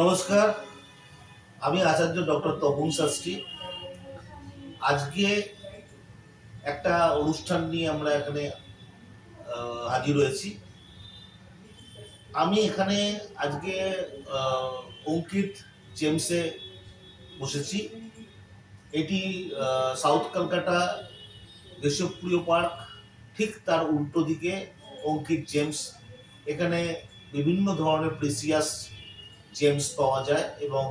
নমস্কার, আমি আচার্য ডক্টর তপন শাস্ত্রী। আজকে একটা অনুষ্ঠান নিয়ে আমরা এখানে হাজির হয়েছি। আমি এখানে আজকে অঙ্কিত জেমসে বসেছি। এটি সাউথ কলকাতা দেশপ্রিয় পার্ক। ঠিক তার উল্টো দিকে অঙ্কিত জেমস। এখানে বিভিন্ন ধরনের প্রেসিয়াস জেমস পাওয়া যায় এবং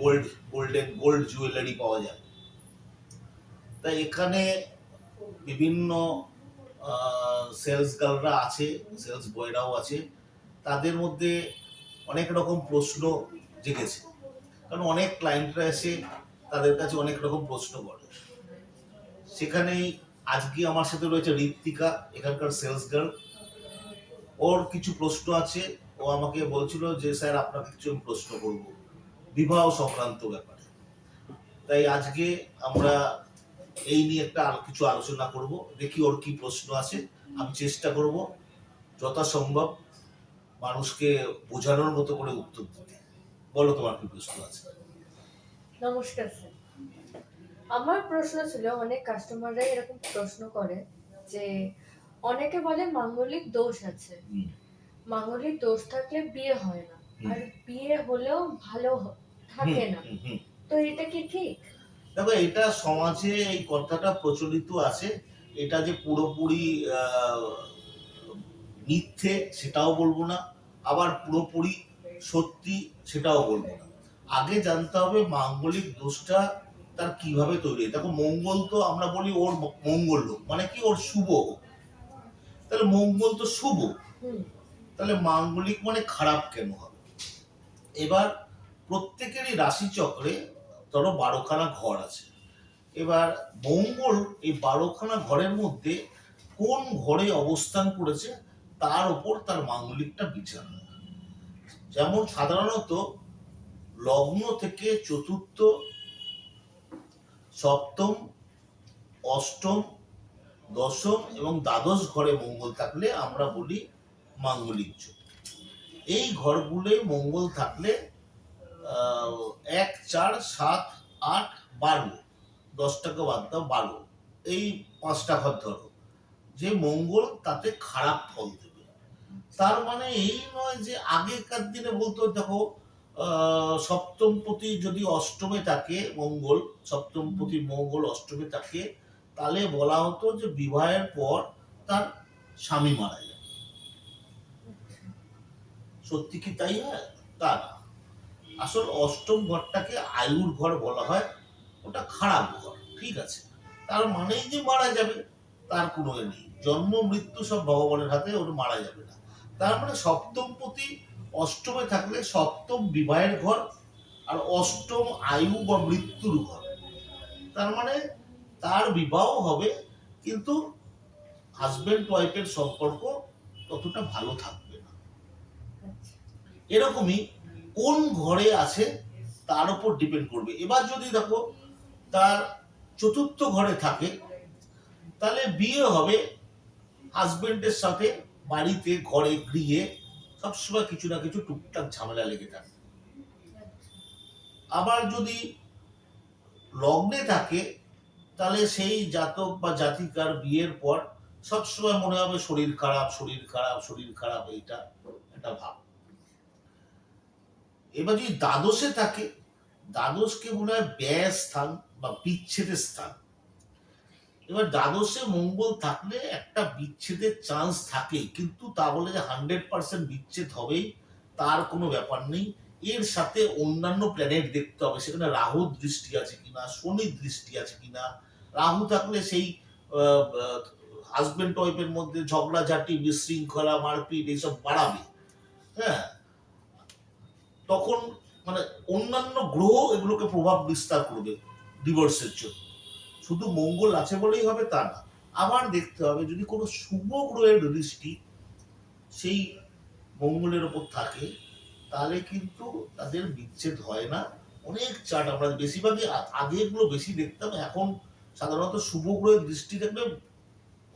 গোল্ড গোল্ডেন গোল্ড জুয়েলারি পাওয়া যায়। তাই এখানে বিভিন্ন সেলস গার্লরা আছে সেলস বয়রাও আছে। তাদের মধ্যে অনেক রকম প্রশ্ন জেগেছে। কারণ অনেক ক্লায়েন্টরা এসে তাদের কাছে অনেক রকম প্রশ্ন করে। সেখানেই আজকে আমার সাথে রয়েছে ঋত্বিকা, এখানকার সেলস গার্ল ওর কিছু প্রশ্ন আছে ও আমাকে বলছিল যে স্যার আপনাকে কিছু প্রশ্ন করব। বিবাহ সংক্রান্ত ব্যাপারে। তাই আজকে আমরা এই নিয়ে একটা কিছু আলোচনা করব। দেখি ওর কি প্রশ্ন আছে আমি চেষ্টা করব যথাসম্ভব মানুষকে বোঝানোর মতো করে উত্তর দিতে। বলো তোমার কি প্রশ্ন আছে? নমস্কার স্যার। আমার প্রশ্ন ছিল অনেক কাস্টমাররা এরকম প্রশ্ন করে যে অনেকে বলে মাঙ্গলিক দোষ আছে। মাঙ্গলিক দোষ থাকলে বিয়ে হয় না। আর বিয়ে হলেও ভালো থাকে না। তো এটা কি ঠিক? দেখো এটা সমাজে এই কথাটা প্রচলিত আছে। এটা যে পুরোপুরি মিথ্যে সেটাও বলব না আবার পুরোপুরি সত্যি সেটাও বলব না। আগে জানতে হবে মাঙ্গলিক দোষটা তার কীভাবে তৈরি দেখো মঙ্গল তো আমরা বলি ওর মঙ্গল মানে কি ওর শুভ তাহলে মঙ্গল তো শুভ। তাহলে মাঙ্গলিক মানে খারাপ কেন হবে? এবার প্রত্যেকেরই রাশিচক্রে ধরো বারোখানা ঘর আছে। এবার মঙ্গল এই বারোখানা ঘরের মধ্যে কোন ঘরে অবস্থান করেছে তার উপর তার মাঙ্গলিকটা বিচার যেমন সাধারণত লগ্ন থেকে চতুর্থ, সপ্তম, অষ্টম, দশম এবং দ্বাদশ ঘরে মঙ্গল থাকলে আমরা বলি মাঙ্গলিক যোগ। এই ঘরগুলোয় মঙ্গল থাকলে এক চার সাত আট বারো দশটাকে বাদ দাও বারো এই পাঁচটা ঘর ধরো। যে মঙ্গল তাতে খারাপ ফল দেবে। তার মানে এই নয় যে আগেকার দিনে বলতো দেখো আহ, সপ্তমপতি যদি অষ্টমে থাকে মঙ্গল সপ্তম সপ্তমপতি মঙ্গল অষ্টমে থাকে তাহলে বলা হতো যে বিবাহের পর তার স্বামী মারা যায় সত্যি কি তাই হয়? তা না। আসল অষ্টম ঘরটাকে আয়ুর ঘর বলা হয়। ওটা খারাপ ঘর, ঠিক আছে। তার মানেই যে মারা যাবে, তার কোনো নেই। জন্ম, মৃত্যু সব ভগবানের হাতে ওটা মারা যাবে না। তার মানে সপ্তম প্রতি অষ্টমে থাকলে সপ্তম বিবাহের ঘর আর অষ্টম আয়ু বা মৃত্যুর ঘর। তার মানে তার বিবাহ হবে, কিন্তু হাজবেন্ড ওয়াইফের সম্পর্ক ততটা ভালো থাকবে এরকমই কোন ঘরে আছে তার উপর ডিপেন্ড করবে। এবার যদি দেখো, তার চতুর্থ ঘরে থাকে, তাহলে বিয়ে হবে হাজবেন্ডের সাথে, বাড়িতে, ঘরে, গৃহে, সবসময় কিছু না কিছু টুকটাক ঝামেলা লেগে থাকে। আবার যদি লগ্নে থাকে, তাহলে সেই জাতক বা জাতিকার বিয়ের পর সবসময় মনে হবে শরীর খারাপ শরীর খারাপ শরীর খারাপ, এইটা একটা ভাব। এবার যদি দ্বাদশে থাকে, দ্বাদশকে মনে হয় ব্যয় স্থান বা বিচ্ছেদের স্থান। এবার দ্বাদশে মঙ্গল থাকলে একটা বিচ্ছেদের চান্স থাকে, কিন্তু তা বলে যে হান্ড্রেড পার্সেন্ট বিচ্ছেদ হবেই, তার কোনো ব্যাপার নেই। এর সাথে অন্যান্য প্ল্যানেট দেখতে হবে, সেখানে রাহু দৃষ্টি আছে কিনা শনি দৃষ্টি আছে কিনা। রাহু থাকলে সেই হাজবেন্ড ওয়াইফের মধ্যে ঝগড়াঝাটি, বিশৃঙ্খলা, মারপিট, এইসব বাড়াবে। হ্যাঁ তখন মানে অন্যান্য গ্রহ এগুলোকে প্রভাব বিস্তার করবে ডিভোর্সের জন্য। শুধু মঙ্গল আছে বলেই হবে তা না। আবার দেখতে হবে যদি কোনো শুভ গ্রহের দৃষ্টি সেই মঙ্গলের ওপর থাকে তাহলে কিন্তু তাদের বিচ্ছেদ হয় না। অনেক চার্ট আমরা বেশিরভাগই আগে এগুলো বেশি দেখতাম এখন সাধারণত শুভ গ্রহের দৃষ্টি থাকলে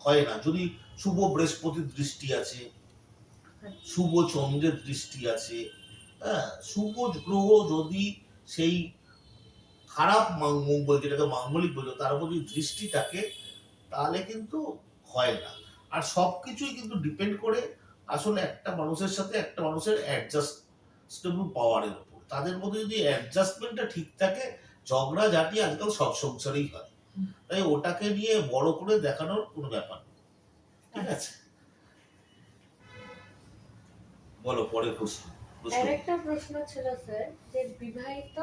হয় না। যদি শুভ বৃহস্পতির দৃষ্টি আছে শুভ চন্দ্রের দৃষ্টি আছে হ্যাঁ শুভ গ্রহ যদি সেই খারাপ মঙ্গল, যেটাকে মাঙ্গলিক তার উপর যদি দৃষ্টি থাকে, তাহলে কিন্তু হয় না। আর সব কিছুই কিন্তু ডিপেন্ড করে, আসলে একটা মানুষের সাথে একটা মানুষের অ্যাডজাস্টেবল পাওয়ারের উপর। তাদের মধ্যে যদি অ্যাডজাস্টমেন্টটা ঠিক থাকে ঝগড়া ঝাঁটি আজকাল সব সংসারেই হয়। তাই ওটাকে নিয়ে বড় করে দেখানোর কোনো ব্যাপার নেই। ঠিক আছে? বলো পরের প্রশ্ন। প্রশ্ন। ছিল স্যার যে বিবাহিত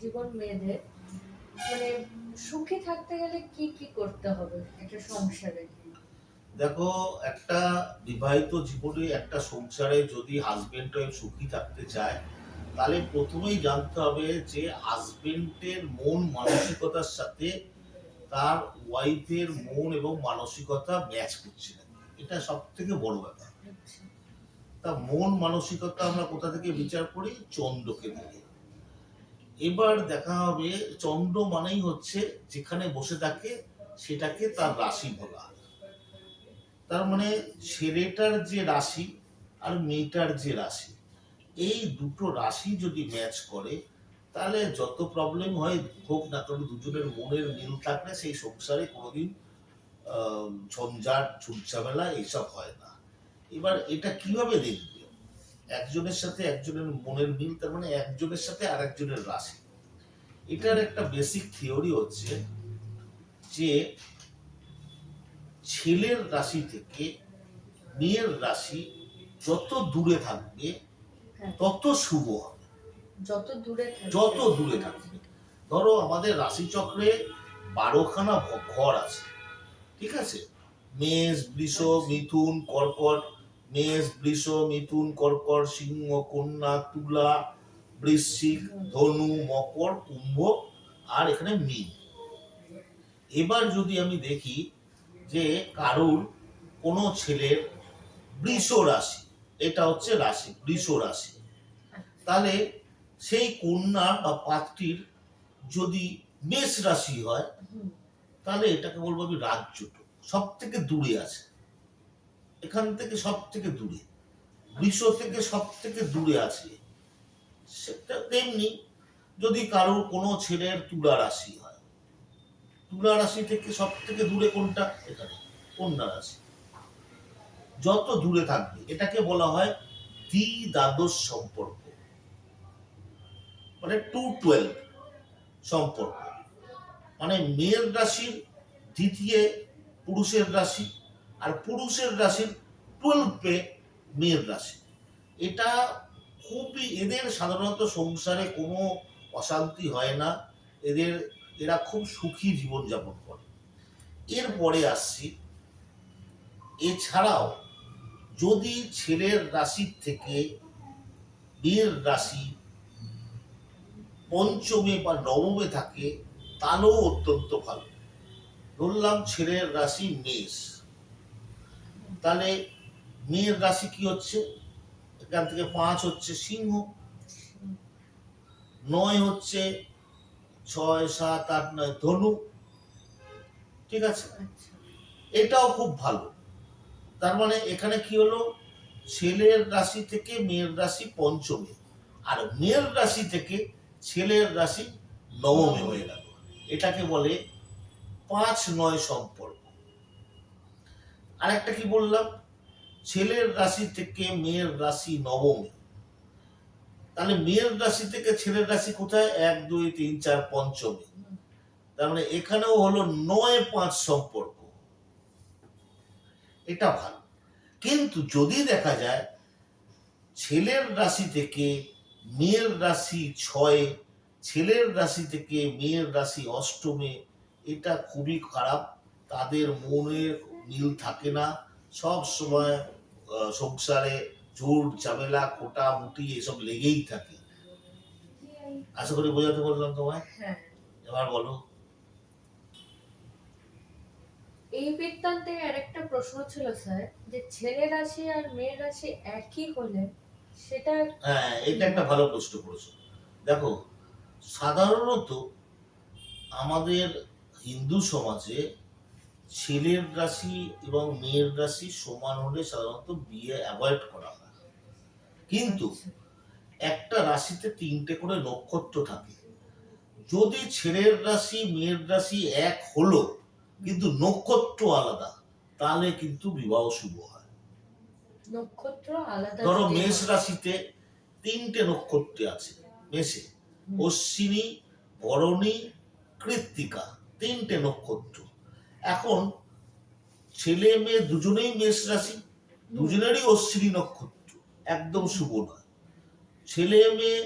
জীবন মেয়েদের মানে সুখী থাকতে গেলে কি কি করতে হবে একটা সংসারে? দেখো একটা বিবাহিত জীবনে একটা সংসারে যদি হাজবেন্ড ওয়াইফ সুখী থাকতে চায় তাহলে প্রথমেই জানতে হবে যে হাজবেন্ডের মন মানসিকতার সাথে তার ওয়াইফের মন এবং মানসিকতা ম্যাচ করছে না এটা সব থেকে বড় ব্যাপার। তা মন মানসিকতা আমরা কোথা থেকে বিচার করি? চন্দ্রকে দিয়ে এবার দেখা হবে, চন্দ্র মানেই হচ্ছে যেখানে বসে থাকে, সেটাকে তার রাশি বলা। তার মানে ছেলেটার যে রাশি আর মেয়েটার যে রাশি, এই দুটো রাশি যদি ম্যাচ করে, তাহলে যত প্রবলেম হয়, হোক না কেন দুজনের মনের মিল থাকলে সেই সংসারে কোনোদিন ঝঞ্ঝাট, ঝুটঝামেলা, এইসব হয় না। এবার এটা কীভাবে দেখবে? একজনের সাথে একজনের মনের মিল তার মানে একজনের সাথে আরেকজনের রাশি। এটার একটা বেসিক থিওরি হচ্ছে যে ছেলের রাশি থেকে মেয়ের রাশি যত দূরে থাকবে হ্যাঁ। তত শুভ হবে। যত দূরে যত দূরে থাকবে। ধরো আমাদের রাশিচক্রে বারোখানা ঘর আছে ঠিক আছে? মেষ বৃষ মিথুন কর্কট মেষ বৃষ, মিথুন কর্কট সিংহ, কন্যা, তুলা, বৃশ্চিক, ধনু, মকর, কুম্ভ আর এখানে মীন। এবার যদি আমি দেখি যে কারুর কোনো ছেলের বৃষ রাশি, এটা হচ্ছে রাশি, বৃষ রাশি, তাহলে সেই কন্যা বা পাত্রীর যদি মেষ রাশি হয়, তাহলে এটাকে বলব আমি রাজ্যট সব থেকে দূরে আছে। এখান থেকে সব থেকে দূরে, বিশ্ব থেকে সব থেকে দূরে আছে। সেটা তেমনি যদি কারোর কোনো ছেলের তুলা রাশি হয়, তুলা রাশি থেকে সব থেকে দূরে কোনটা? এখানে, কন্যা রাশি। যত দূরে থাকবে, এটাকে বলা হয় দ্বি দ্বাদশ সম্পর্ক। মানে টু টুয়েলভ সম্পর্ক। মানে মেয়ের রাশির দ্বিতীয় পুরুষের রাশি আর পুরুষের রাশির টুয়েলভে মেয়ের রাশি। এটা খুবই, এদের সাধারণত সংসারে কোনো অশান্তি হয় না। এদের, এরা খুব সুখী জীবনযাপন করে। এরপরে আসছি। এছাড়াও যদি ছেলের রাশির থেকে মেয়ের রাশি পঞ্চমে বা নবমে থাকে, তাহলেও অত্যন্ত ভালো। ধরলাম ছেলের রাশি মেষ। তাহলে মেয়ের রাশি কি হচ্ছে? এখান থেকে পাঁচ হচ্ছে সিংহ নয় হচ্ছে ছয় সাত আট নয় ধনু। ঠিক আছে? আচ্ছা। এটাও খুব ভালো। তার মানে এখানে কি হলো? ছেলের রাশি থেকে মেয়ের রাশি পঞ্চমে। আর মেয়ের রাশি থেকে ছেলের রাশি নবমে হয়ে গেল। এটাকে বলে পাঁচ নয় সম্পর্ক। আরেকটা কি বললাম? ছেলের রাশি থেকে মেয়ের রাশি নবমে। তাহলে মেয়ের রাশি থেকে ছেলের রাশি কোথায়? এক, দুই, তিন, চার, পঞ্চমে। তার মানে এখানেও হলো নয়, পাঁচ সম্পর্ক। এটা ভালো। কিন্তু যদি দেখা যায়, ছেলের রাশি থেকে মেয়ের রাশি ছয়, ছেলের রাশি থেকে মেয়ের রাশি অষ্টমে, এটা খুবই খারাপ। তাদের মনের মিল থাকে না। সব সময় সংসারে জোর ঝামেলা কোটা মুটি এসব লেগেই থাকে। আশা করি বোঝাতে বললাম তোমায়? হ্যাঁ। এবার বলো। এই বৃত্তান্তে আরেকটা প্রশ্ন ছিল স্যার যে ছেলে রাশি আর মেয়ে রাশি একই হলে সেটা হ্যাঁ এটা একটা ভালো প্রশ্ন করেছ। দেখো সাধারণত আমাদের হিন্দু সমাজে ছেলের রাশি এবং মেয়ের রাশি সমান হলে সাধারণত বিয়ে অ্যাভয়েড করা হয়। কিন্তু একটা রাশিতে তিনটে করে নক্ষত্র থাকে। যদি ছেলের রাশি মেয়ের রাশি এক হলো কিন্তু নক্ষত্র আলাদা তাহলে কিন্তু বিবাহ শুভ হয়। নক্ষত্র আলাদা ধরো মেষ রাশিতে তিনটে নক্ষত্র আছে মেষে। অশ্বিনী ভরণী কৃত্তিকা তিনটে নক্ষত্র। এখন ছেলে মেয়ে দুজনেই মেষ রাশি দুজনেরই অশ্বিনী নক্ষত্র একদম শুভ নয়। ছেলে মেয়ে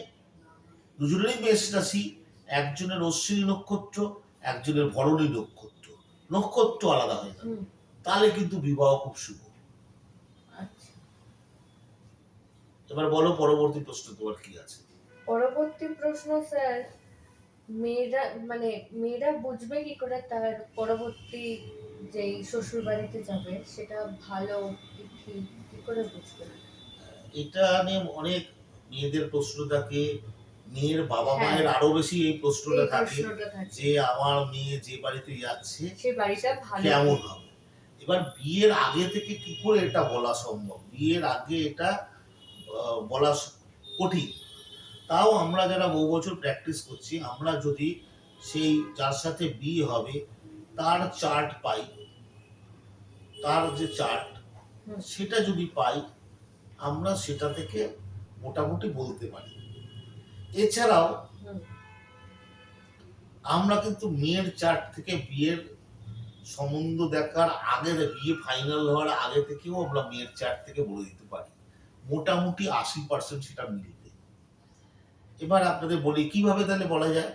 দুজনেরই মেষ রাশি একজনের অশ্বিনী নক্ষত্র একজনের ভরণী নক্ষত্র নক্ষত্র আলাদা হয়ে যাবে। তাহলে কিন্তু বিবাহ খুব শুভ। আচ্ছা। এবার বলো পরবর্তী প্রশ্ন তোমার কি আছে? পরবর্তী প্রশ্ন স্যার মেয়েরা মানে মেয়েরা বুঝবে কি করে তার পরবর্তী যেই শ্বশুর বাড়িতে যাবে সেটা ভালো কি ঠিক কি করে বুঝবে? এটা নিয়ে অনেক মেয়েদের প্রশ্ন থাকে মেয়ের বাবা হ্যাঁ। মায়ের আরও বেশি এই প্রশ্নটা থাকে যে আমার মেয়ে যে বাড়িতে যাচ্ছে সেই বাড়িটা ভালো কেমন হবে? এবার বিয়ের আগে থেকে কি করে এটা বলা সম্ভব? বিয়ের আগে এটা বলা কঠিন। তাও আমরা যারা বহু বছর প্র্যাকটিস করছি আমরা যদি সেই যার সাথে বিয়ে হবে তার চার্ট পাই তার যে চার্ট সেটা যদি পাই আমরা সেটা থেকে মোটামুটি বলতে পারি। এছাড়াও আমরা কিন্তু মেয়ের চার্ট থেকে বিয়ের সম্বন্ধ দেখার আগে বিয়ে ফাইনাল হওয়ার আগে থেকেও আমরা মেয়ের চার্ট থেকে বলে দিতে পারি। মোটামুটি আশি পার্সেন্ট সেটা মিলবে। এবার আপনাদের বলি, কীভাবে তাহলে বলা যায়?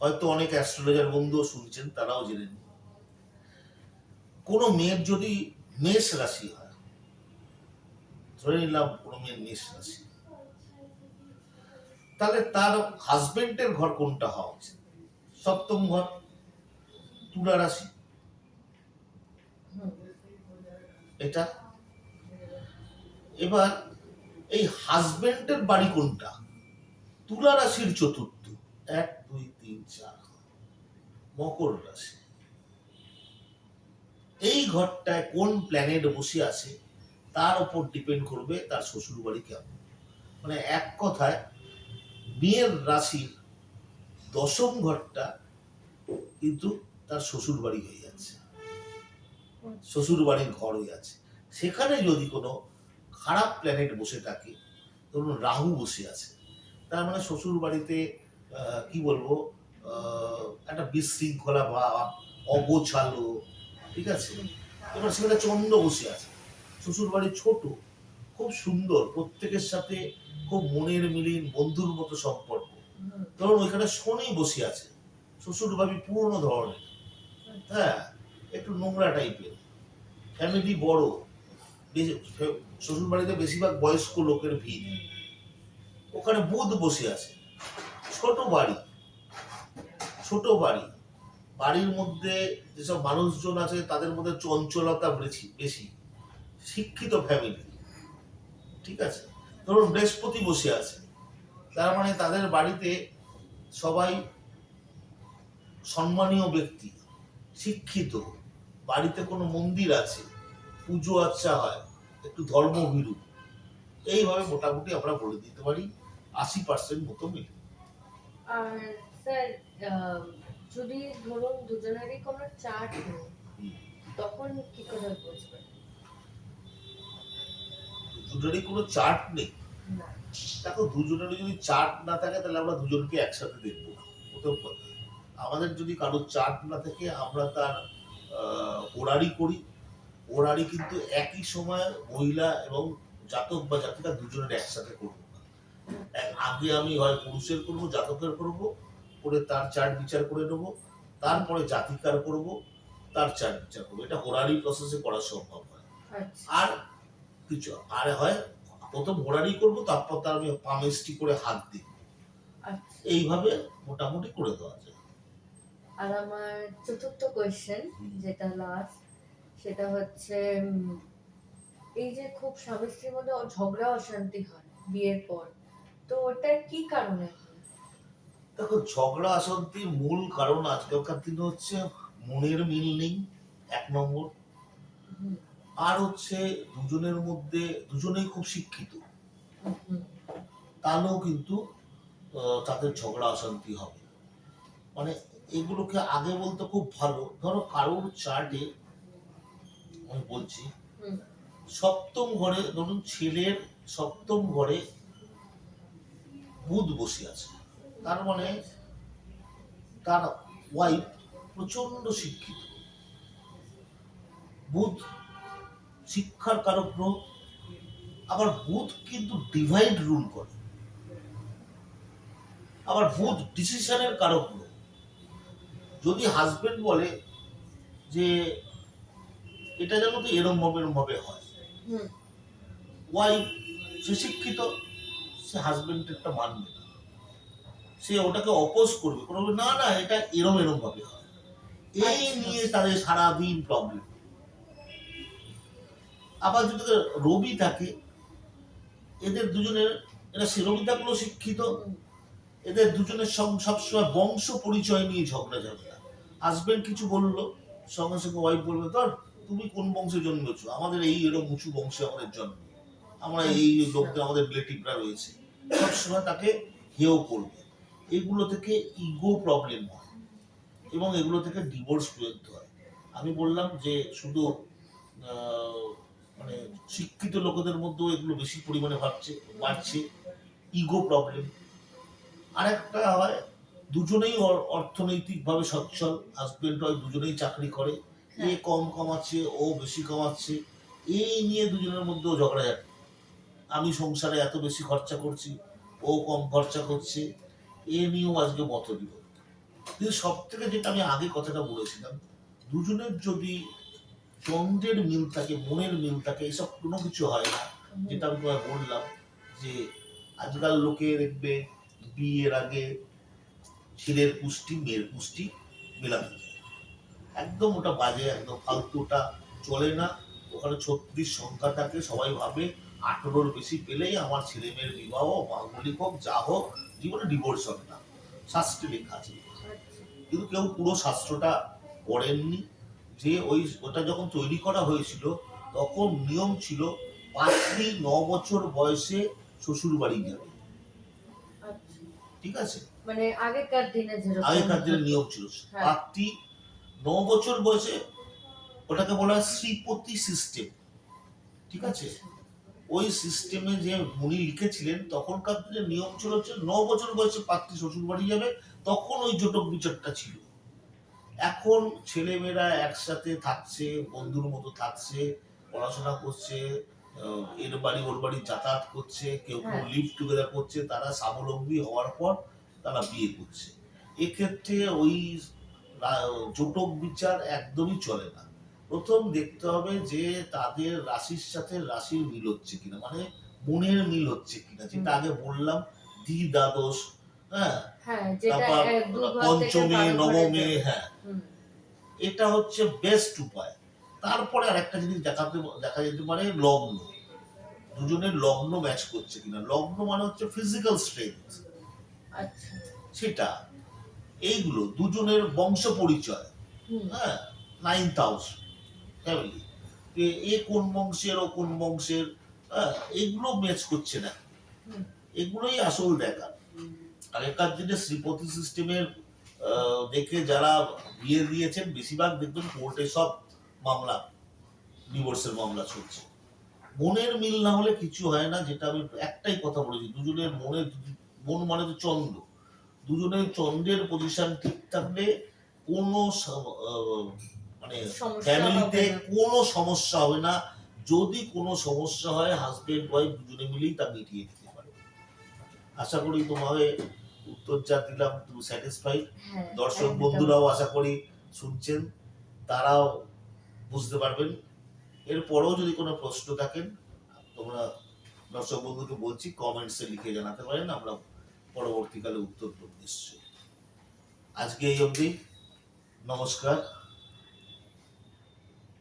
হয়তো অনেক অ্যাস্ট্রোলজার বন্ধুও শুনছেন, তারাও জেনে নিন। কোনো মেয়ের যদি মেষ রাশি হয়, ধরে নিলাম কোনো মেয়ের মেষ রাশি, তাহলে তার হাজবেন্ডের ঘর কোনটা হওয়া উচিত? সপ্তম ঘর, তুলা রাশি। এটা। এবার এই হাজবেন্ডের বাড়ি কোনটা? তুলা রাশির চতুর্থ। এক দুই তিন চার। মকর রাশি। এই ঘরটায় কোন প্ল্যানেট বসে আছে তার উপর ডিপেন্ড করবে তার শ্বশুর বাড়ি কেমন। মানে এক কথায় মেয়ের রাশির দশম ঘরটা কিন্তু তার শ্বশুর বাড়ি হয়ে যাচ্ছে। শ্বশুর বাড়ির ঘর হয়ে আছে। সেখানে যদি কোনো খারাপ প্ল্যানেট বসে থাকে। ধরুন রাহু বসে আছে। তার মানে শ্বশুর বাড়িতে কি বলব একটা বিশৃঙ্খলা বা অগোছালো, ঠিক আছে? এবার সেখানে চন্দ্র বসে আছে। শ্বশুর বাড়ি ছোট, খুব সুন্দর, প্রত্যেকের সাথে খুব মনের মিলিন, বন্ধুর মতো সম্পর্ক। ধরুন ওইখানে শনি বসে আছে। শ্বশুর বাড়ি পুরনো ধরনের। হ্যাঁ একটু নোংরা টাইপের ফ্যামিলি বড় শ্বশুর বাড়িতে বেশিরভাগ বয়স্ক লোকের ভিড়। ওখানে বুধ বসে আছে। ছোট বাড়ি। ছোট বাড়ি। বাড়ির মধ্যে যেসব মানুষজন আছে, তাদের মধ্যে চঞ্চলতা বেশি বেশি। শিক্ষিত ফ্যামিলি ঠিক আছে? ধরুন বৃহস্পতি বসে আছে। তার মানে তাদের বাড়িতে সবাই সম্মানীয় ব্যক্তি, শিক্ষিত। বাড়িতে কোনো মন্দির আছে। পুজো আচ্ছা হয়। একটু ধর্মভীরু। এইভাবে মোটামুটি আমরা বলে দিতে পারি আশি পার্সেন্ট মতো মিলে। আর স্যার যদি ধরুন দুজনেরই কোনো চার্ট নেই তখন কি করে বুঝবে দুজনেরই কোনো চার্ট নেই। দেখো দুজনেরই যদি চার্ট না থাকে তাহলে আমরা দুজনকে একসাথে দেখব। না প্রথম কথা। আমাদের যদি কারোর চার্ট না থাকে আমরা তার আহ, ওরারি করি। ওরারি কিন্তু একই সময় মহিলা এবং জাতক বা জাতিকা দুজনের একসাথে করব। আগে আমি হয় পুরুষের করব জাতকের করব করে তার চার্ট বিচার করে নেব তারপরে জাতিকার করব তার চার্ট বিচার করব। এটা হোরারি প্রসেসে করা সম্ভব হয়। আচ্ছা। আর কিছু আর হয় প্রথম হোরারি করব তারপর তার আমি পামেস্টি করে হাত দিই। আচ্ছা। এইভাবে মোটামুটি করে দেওয়া যায়। আর আমার চতুর্থ কোয়েশ্চেন যেটা লাস্ট সেটা হচ্ছে এই যে খুব স্বামী স্ত্রীর মধ্যে ঝগড়া অশান্তি হয় বিয়ের পর। তো ওটার কি কারণে দেখো ঝগড়া অশান্তির মূল কারণ আজকালকার দিনে হচ্ছে মনের মিল নেই এক নম্বর। আর হচ্ছে দুজনের মধ্যে দুজনেই খুব শিক্ষিত। তাহলেও কিন্তু তাদের ঝগড়া অশান্তি হবে। মানে এগুলোকে আগে বলতে খুব ভালো। ধরো কারোর চার্টে আমি বলছি সপ্তম ঘরে ধরুন ছেলের সপ্তম ঘরে বুধ বসে আছে। তার মানে তার ওয়াইফ প্রচণ্ড শিক্ষিত। বুধ শিক্ষার কারক গ্রহ আবার বুধ কিন্তু ডিভাইড রুল করে। আবার বুধ ডিসিশনের কারক গ্রহ। যদি হাজবেন্ড বলে যে এটা যেন তো এরম ভাবে এরম ভাবে হয়। ওয়াইফ সে শিক্ষিত সে হাজবেন্ডেরটা মানবে না। সে ওটাকে অপোজ করবে কোনো না না এটা এরম এরম ভাবে হয়। এই আচ্ছা। নিয়ে তাদের সারাদিন প্রবলেম আবার যদি রবি থাকে এদের দুজনের এরা সে রবি থাকলেও শিক্ষিত এদের দুজনের সবসময় বংশ পরিচয় নিয়ে ঝগড়া ঝগড়া হাজবেন্ড কিছু বলল সঙ্গে সঙ্গে ওয়াইফ বলবে ধর তুমি কোন বংশে জন্মেছো? আমাদের এই এরকম উঁচু বংশে আমাদের জন্ম। আমরা এই আচ্ছা। লোকদের আমাদের রিলেটিভরা রয়েছে। সবসময় তাকে হেও করবে। এগুলো থেকে ইগো প্রবলেম হয় এবং এগুলো থেকে ডিভোর্স পর্যন্ত হয়। আমি বললাম যে শুধু মানে শিক্ষিত লোকেদের মধ্যেও এগুলো বেশি পরিমাণে ভাবছে বাড়ছে। Ego problem. আরেকটা হয় দুজনেই অর্থনৈতিকভাবে সচ্ছল। হাজবেন্ড হয় দুজনেই চাকরি করে। এ। কম কমাচ্ছে, ও বেশি কমাচ্ছে, এই নিয়ে দুজনের মধ্যেও ঝগড়া যায় আমি সংসারে এত বেশি খরচা করছি, ও কম খরচা করছে, এ নিয়েও আজকে মত দিব কিন্তু সব থেকে যেটা আমি আগে কথাটা বলেছিলাম, দুজনের যদি চন্দ্রের মিল থাকে, মনের মিল থাকে, এসব কোনো কিছু হয় না। যেটা আমি তোমায় বললাম যে, আজকাল লোকে দেখবে বিয়ের আগে ছেলের পুষ্টি, মেয়ের পুষ্টি যায়। একদম ওটা বাজে একদম ফালতুটা চলে না। ওখানে ছত্রিশ সংখ্যা থাকে সবাই ভাবে আঠেরোর বেশি পেলেই আমার ছেলে মেয়ের বিবাহ মাঙ্গলিক হোক যা হোক জীবনে ডিভোর্স হবে না। শাস্ত্রে লেখা আছে। আচ্ছা, কিন্তু কেউ পুরো শাস্ত্রটা পড়েননি। যে ওই ওটা যখন তৈরি করা হয়েছিল তখন নিয়ম ছিল পাত্রী ন বছর বয়সে শ্বশুর বাড়ি যাবে আচ্ছা। ঠিক আছে? মানে আগেকার দিনে আগেকার দিনের নিয়ম ছিল। হ্যাঁ। পাত্রী ন বছর বয়সে ওটাকে বলা হয় শ্রীপতি সিস্টেম ঠিক আছে? ওই সিস্টেমে যে উনি লিখেছিলেন তখনকার দিনে নিয়ম ছিল হচ্ছে ন বছর বয়সে পাত্রী শ্বশুর বাড়ি যাবে তখন ওই জটক বিচারটা ছিল। এখন ছেলেমেয়েরা একসাথে থাকছে বন্ধুর মতো থাকছে পড়াশোনা করছে এর বাড়ি ওর বাড়ি যাতায়াত করছে কেউ কেউ হ্যাঁ। লিভ টুগেদার করছে তারা স্বাবলম্বী হওয়ার পর তারা বিয়ে করছে। এক্ষেত্রে ওই জটক বিচার একদমই চলে না। প্রথম দেখতে হবে যে তাদের রাশির সাথে রাশির মিল হচ্ছে কিনা মানে মনের মিল হচ্ছে কিনা যেটা আগে বললাম দ্বি দ্বাদশ হ্যাঁ? হ্যাঁ তারপর পঞ্চমে নবমে হ্যাঁ। এটা হচ্ছে বেস্ট উপায়। তারপরে আরেকটা জিনিস দেখাতে দেখা যেতে পারে লগ্ন। দুজনের লগ্ন ম্যাচ করছে কিনা। লগ্ন মানে হচ্ছে ফিজিক্যাল স্ট্রেংথ আচ্ছা। সেটা। এইগুলো দুজনের বংশ পরিচয় হ্যাঁ নাইন্থ হাউস ফ্যামিলি এ কোন বংশের ও কোন বংশের হ্যাঁ এগুলো ম্যাচ করছে না। এগুলোই আসল দেখা। আগেকার দিনে শ্রীপতি সিস্টেমের দেখে যারা বিয়ে দিয়েছেন বেশিরভাগ দেখবেন কোর্টে সব মামলা ডিভোর্সের মামলা চলছে। মনের মিল না হলে কিছু হয় না যেটা আমি একটাই কথা বলেছি দুজনের মনের মন মানে তো চন্দ্র। দুজনের চন্দ্রের পজিশন ঠিক থাকলে কোনো মানে ফ্যামিলিতে কোনো সমস্যা হবে না। যদি কোনো সমস্যা হয় হাজবেন্ড ওয়াইফ দুজনে মিলেই তা মিটিয়ে দিতে পারে। আশা করি তোমাকে উত্তর যা দিলাম তুমি স্যাটিসফাইড হ্যাঁ, দর্শক বন্ধুরাও আশা করি শুনছেন তারাও বুঝতে পারবেন। এরপরেও যদি কোনো প্রশ্ন থাকেন তোমরা দর্শক বন্ধুকে বলছি কমেন্টসে লিখে জানাতে পারেন আমরা পরবর্তীকালে উত্তর প্রদেশ। আজকে এই অবধি নমস্কার।